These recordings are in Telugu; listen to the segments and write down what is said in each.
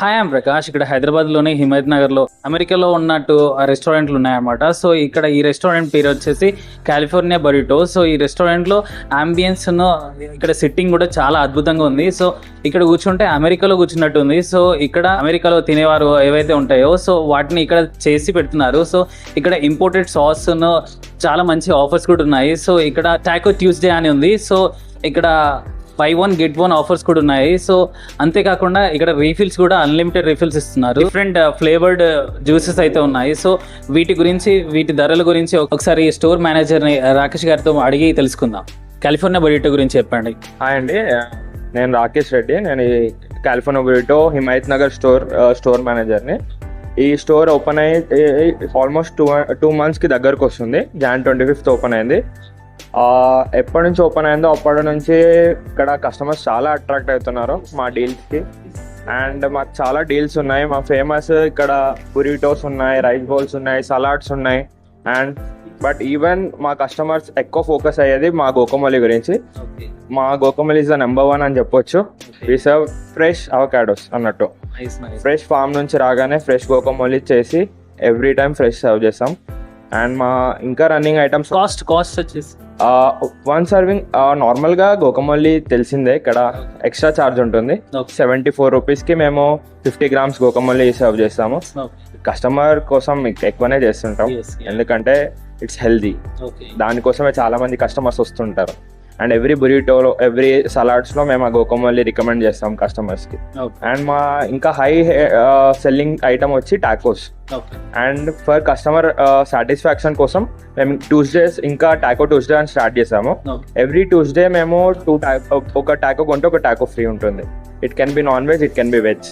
హాయ్ ఐమ్ ప్రకాష్ ఇక్కడ హైదరాబాద్లోని హిమాయత్ నగర్లో అమెరికాలో ఉన్నట్టు ఆ రెస్టారెంట్లు ఉన్నాయన్నమాట. సో ఇక్కడ ఈ రెస్టారెంట్ పేరు వచ్చేసి కాలిఫోర్నియా బరిటో సో ఈ రెస్టారెంట్లో అంబియన్స్ ఇక్కడ సిట్టింగ్ కూడా చాలా అద్భుతంగా ఉంది. సో ఇక్కడ కూర్చుంటే అమెరికాలో కూర్చున్నట్టు ఉంది. సో ఇక్కడ అమెరికాలో తినేవారు ఏవైతే ఉంటాయో సో వాటిని ఇక్కడ చేసి పెడుతున్నారు. సో ఇక్కడ ఇంపోర్టెడ్ సాస్ చాలా మంచి ఆఫర్స్ కూడా ఉన్నాయి. సో ఇక్కడ టాకో ట్యూస్డే అని ఉంది. సో ఇక్కడ buy one get one offers కూడా ఉన్నాయి. సో అంతేకాకుండా ఇక్కడ రీఫిల్స్ కూడా అన్లిమిటెడ్ రీఫిల్స్ ఇస్తున్నారు. డిఫరెంట్ ఫ్లేవర్డ్ జ్యూసెస్ అయితే ఉన్నాయి. సో వీటి గురించి వీటి ధరల గురించి ఒకసారి స్టోర్ మేనేజర్ని uh, రాకేష్ గారితో అడిగి తెలుసుకుందాం. కాలిఫోర్నియా బొరిటో గురించి చెప్పండి. హాయ్ అండి. నేను రాకేష్ రెడ్డి. నేను California burrito Himayat Nagar store store మేనేజర్ని ఈ స్టోర్ ఓపెన్ అయ్యి ఆల్మోస్ట్ టూ టూ మంత్స్కి దగ్గరకు వస్తుంది. జాన్ ట్వంటీ ఫిఫ్త్ ఓపెన్ అయింది. ఎప్పటి నుంచి ఓపెన్ అయిందో అప్పటి నుంచి ఇక్కడ కస్టమర్స్ చాలా అట్రాక్ట్ అవుతున్నారు మా డీల్స్కి అండ్ మాకు చాలా డీల్స్ ఉన్నాయి. మా ఫేమస్ ఇక్కడ బురిటోస్ ఉన్నాయి రైస్ బౌల్స్ ఉన్నాయి సలాడ్స్ ఉన్నాయి. అండ్ బట్ ఈవెన్ మా కస్టమర్స్ ఎక్కువ ఫోకస్ అయ్యేది మా గోకమల్లి గురించి. మా guacamole is the number one అని చెప్పొచ్చు. వి సర్వ్ ఫ్రెష్ అవకాడోస్ అన్నట్టు. ఫ్రెష్ ఫామ్ నుంచి రాగానే ఫ్రెష్ గోకమల్లి చేసి ఎవ్రీ టైం ఫ్రెష్ సర్వ్ చేస్తాం. అండ్ మా ఇంకా రన్నింగ్ ఐటమ్స్ కాస్ట్ కాస్ట్ వచ్చేసి. వన్ సర్వింగ్ నార్మల్గా గోకమల్లి తెలిసిందే. ఇక్కడ ఎక్స్ట్రా ఛార్జ్ ఉంటుంది. సెవెంటీ ఫోర్ రూపీస్కి మేము ఫిఫ్టీ గ్రామ్స్ గోకమల్లి సర్వ్ చేస్తాము. కస్టమర్ కోసం ఎక్కువనే చేస్తుంటాం. ఎందుకంటే ఇట్స్ హెల్దీ దానికోసమే చాలా మంది కస్టమర్స్ వస్తుంటారు. అండ్ ఎవ్రీ బురిటోలో ఎవ్రీ సలాడ్స్లో మేము ఆ గోకమల్లి రికమెండ్ చేస్తాం కస్టమర్స్కి అండ్ మా ఇంకా హై సెల్లింగ్ ఐటమ్ వచ్చి tacos and for customer satisfaction కోసం మేము ట్యూస్డేస్ ఇంకా టాకో ట్యూస్డే అని స్టార్ట్ చేసాము. ఎవ్రీ ట్యూస్డే మేము టూ ఒక టాకో కొంటే ఒక టాకో ఫ్రీ ఉంటుంది. It can be non veg it can be veg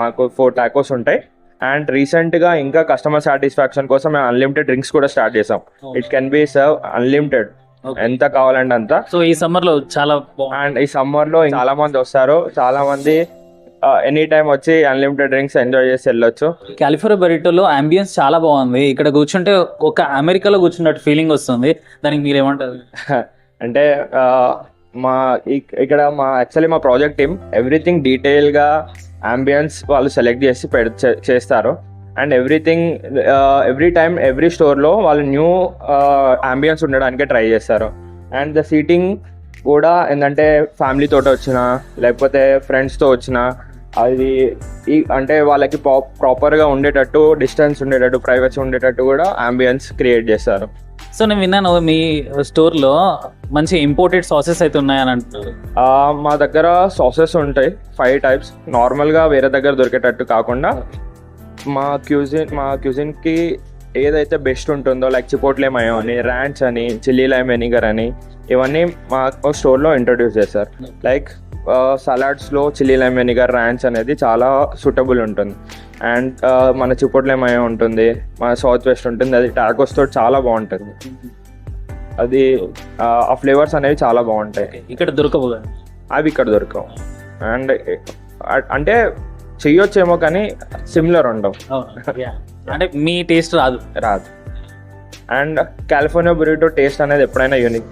మాకు ఫోర్ టాకోస్ ఉంటాయి. అండ్ రీసెంట్గా ఇంకా కస్టమర్ సాటిస్ఫాక్షన్ కోసం మేము అన్లిమిటెడ్ డ్రింక్స్ కూడా స్టార్ట్ చేసాం. It can be serve unlimited ఎంత కావాలంటే అంత. సో ఈ సమ్మర్లో చాలా అండ్ ఈ సమ్మర్లో చాలా మంది వస్తారు. చాలా మంది ఎనీ టైం వచ్చి అన్లిమిటెడ్ డ్రింక్స్ ఎంజాయ్ చేసి వెళ్ళొచ్చు. కాలిఫోర్నియా బరిటోలో అంబియన్స్ చాలా బాగుంది. ఇక్కడ కూర్చుంటే ఒక అమెరికాలో కూర్చున్నట్టు ఫీలింగ్ వస్తుంది. దానికి మీరు ఏమంటారు? అంటే మా ఇక్- ఇక్కడ మా యాక్చువల్లీ మా ప్రాజెక్ట్ టీమ్ ఎవ్రీథింగ్ డీటెయిల్గా అంబియన్స్ వాళ్ళు సెలెక్ట్ చేసి పెడ చేస్తారు. And everything every time every స్టోర్లో వాళ్ళు న్యూ అంబియన్స్ ఉండడానికే ట్రై చేస్తారు. అండ్ ద సీటింగ్ కూడా ఏంటంటే ఫ్యామిలీతో వచ్చిన లేకపోతే ఫ్రెండ్స్తో వచ్చిన అది ఈ అంటే వాళ్ళకి ప్రాపర్గా ఉండేటట్టు డిస్టెన్స్ ఉండేటట్టు ప్రైవసీ ఉండేటట్టు కూడా అంబియన్స్ క్రియేట్ చేస్తారు. సో నేను విన్నాను మీ స్టోర్లో మంచి ఇంపోర్టెడ్ సాసెస్ అయితే ఉన్నాయని అంటున్నారు. మా దగ్గర సాసెస్ ఉంటాయి ఫైవ్ టైప్స్ నార్మల్గా వేరే దగ్గర దొరికేటట్టు కాకుండా మా క్యూజిన్ మా క్యూజిన్కి ఏదైతే బెస్ట్ ఉంటుందో లైక్ చిపోట్లే మయో అని ర్యాంచ్ అని చిల్లీ లైమ్ వెనిగర్ అని ఇవన్నీ మా స్టోర్లో ఇంట్రొడ్యూస్ చేశారు. లైక్ సలాడ్స్లో చిల్లీ లైమ్ వెనిగర్ ర్యాంచ్ అనేది చాలా సూటబుల్ ఉంటుంది. అండ్ మన చిపోట్లే మయో ఉంటుంది మన సౌత్ వెస్ట్ ఉంటుంది అది టాకోస్తో చాలా బాగుంటుంది. అది ఆ ఫ్లేవర్స్ అనేవి చాలా బాగుంటాయి. ఇక్కడ దొరకవు అవి ఇక్కడ దొరకవు. అండ్ అంటే చెయ్యొచ్చేమో కానీ సిమిలర్ ఉండవు. అంటే మీ టేస్ట్ రాదు. రాదు. అండ్ కాలిఫోర్నియా బురిటో టేస్ట్ అనేది ఎప్పుడైనా యూనిక్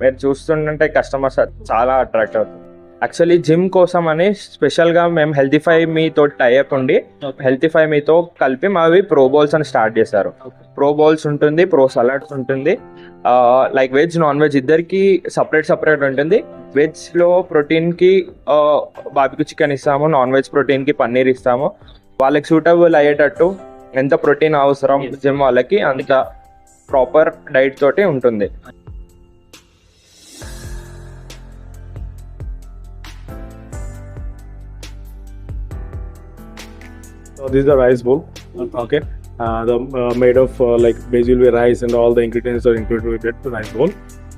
మీరు చూస్తుంటే కస్టమర్స్ చాలా అట్రాక్ట్ అవుతుంది యాక్చువల్లీ జిమ్ కోసం అని స్పెషల్గా మేము హెల్తీఫై మీతో టైఅప్ ఉండి హెల్తీఫై మీతో కలిపి మావి ప్రో బౌల్స్ అని స్టార్ట్ చేశారు. ప్రో బౌల్స్ ఉంటుంది ప్రో సలాడ్స్ ఉంటుంది. లైక్ వెజ్ నాన్ వెజ్ ఇద్దరికి సపరేట్ సపరేట్ ఉంటుంది. వెజ్లో ప్రోటీన్కి బాబికి చికెన్ ఇస్తాము నాన్ వెజ్ ప్రోటీన్కి పన్నీర్ ఇస్తాము వాళ్ళకి సూటబుల్ అయ్యేటట్టు ఎంత ప్రోటీన్ అవసరం జిమ్ వాళ్ళకి అంత ప్రాపర్ డైట్ తోటి ఉంటుంది So this is the rice bowl. Okay. Uh, the uh, made of uh, like basically rice and all the ingredients are included with it, the rice bowl.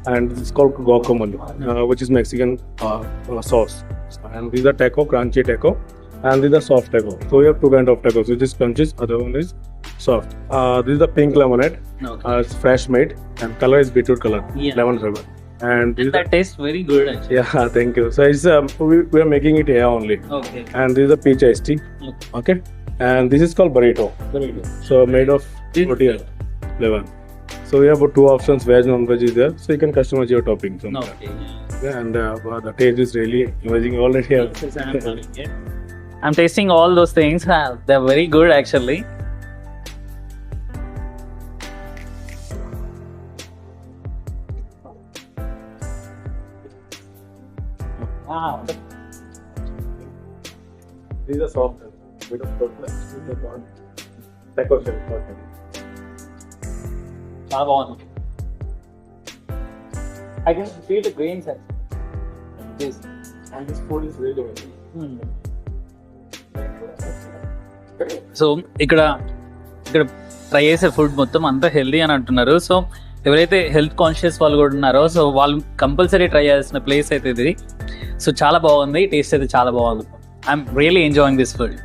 and it's called guacamole, uh, which is Mexican uh, uh, sauce. And these are taco, crunchy taco, and these are soft taco. So we have two kind of tacos, which is crunchy, other one is soft. Uh, this is the pink lemonade. Okay. Uh, it's fresh made, and color is beetroot color, yeah. lemon flavor. And, and that tastes very good actually. Yeah, thank you. So it's um, we, we are making it here only. Okay. And this is a peach iced tea. Okay. okay. And this is called burrito. Burrito. So made of tortilla flavor. So we have two options, veg, non-veg is there. So you can customize your toppings. Okay. Yeah, and uh, wow, the taste is really amazing already. here, I'm, tasting all those things. They're very good actually. Wow. These are soft. Bit of chocolate. Taco shell. చాలా బాగుంది I can feel the grains And this. Food is really well. So ఇక్కడ ఇక్కడ ట్రై చేసే ఫుడ్ మొత్తం అంతా హెల్దీ అని అంటున్నారు. సో ఎవరైతే హెల్త్ కాన్షియస్ వాళ్ళు కూడా ఉన్నారో సో వాళ్ళు కంపల్సరీ ట్రై చేయాల్సిన ప్లేస్ అయితే ఇది. సో చాలా బాగుంది. టేస్ట్ అయితే చాలా బాగుంది. I'm really enjoying this food